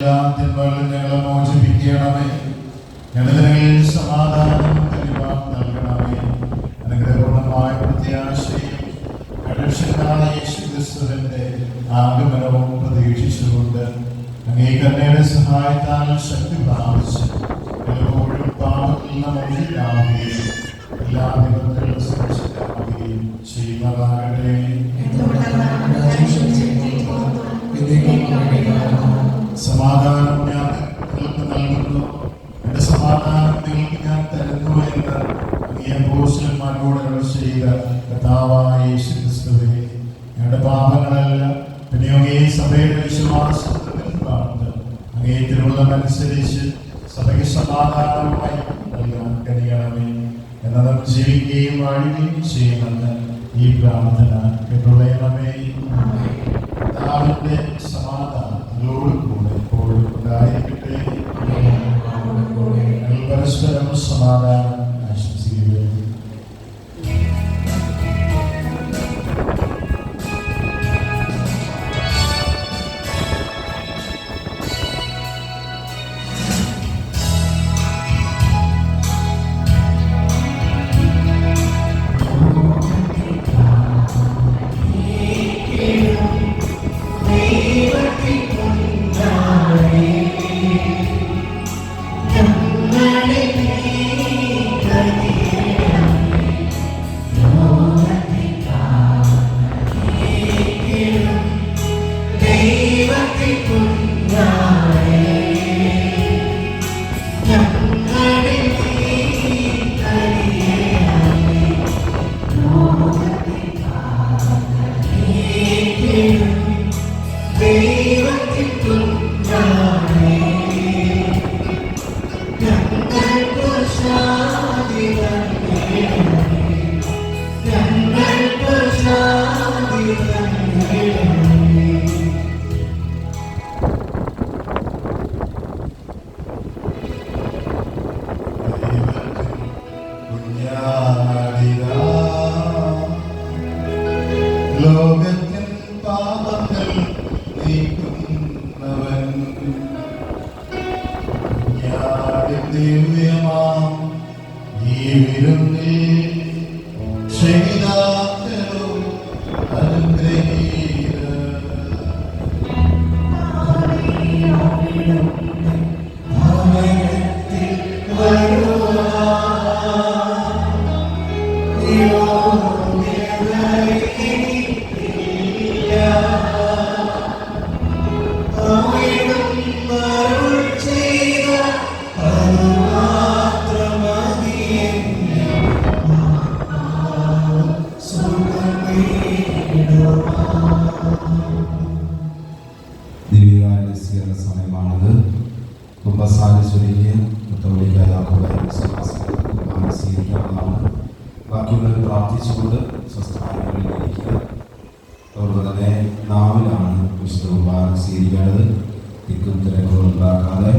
എല്ലാ തിന്മകളിൽ ഞങ്ങളെ മോചിപ്പിക്കണമേ. ഞങ്ങളിൽ സമാധാനം തെളിവ നൽകണമേ. അനുഗ്രഹപൂർണമായ പ്രത്യാശയും കടക്ഷനായ യേശുക്രിസ്തുവിന്റെ ആഗമനവും പ്രതീക്ഷിച്ചുകൊണ്ട് അങ്ങേക്കന്നയുടെ സഹായത്താൽ ശക്തി പ്രാപിച്ച് പലപ്പോഴും പാപത്തിൽ നിന്ന് മോചിക്കാവുകയും എല്ലാ വിപത്തുകളും സുരക്ഷിതമാവുകയും ചെയ്യുന്നതാകട്ടെ. ഞാൻ നിങ്ങൾക്ക് നൽകുന്നു. നിങ്ങൾക്ക് ഞാൻ തരുന്നു ചെയ്ത കർത്താവായ യേശു ക്രിസ്തുവേ ഞങ്ങളുടെ പാപങ്ങളെല്ലാം. പിന്നെയോ ഈ സഭയുടെ വിശ്വാസത്തിൽ പാർത്ത് അങ്ങേ തിരുവുള്ളമനുസരിച്ച് സഭയ്ക്ക് സമാധാനമായി നൽകാൻ കഴിയണമേ. എന്നതും ജീവിക്കുകയും വാഴുകയും ചെയ്യുമെന്ന് ഈ പ്രാർത്ഥന കേട്ടുള്ളണമേ കർത്താവിന്റെ പരസ്പരം സമാധാനം ആശംസിക്കുകയും ലോകത്തിൻ പാപങ്ങൾ നീക്കുന്നവൻ. ദിവ്യമാം. ഈ വിരുന്നിൽ ദിവ്യകാര്യ സ്വീകരണ സമയമാണിത്. കുംഭസാരി ചൊല്ലിയ കുർബാന സ്വീകരിക്കാവുന്നതാണ്. ബാക്കിയുള്ളവർ പ്രാർത്ഥിച്ചുകൊണ്ട് സ്വസ്ഥാനങ്ങളിലിരിക്കുക. അതുകൊണ്ട് തന്നെ നാവിലാണ് വിശുദ്ധ കുർബാന സ്വീകരിക്കേണ്ടത്. തിക്കും തിരക്കുകളും ഉണ്ടാക്കാതെ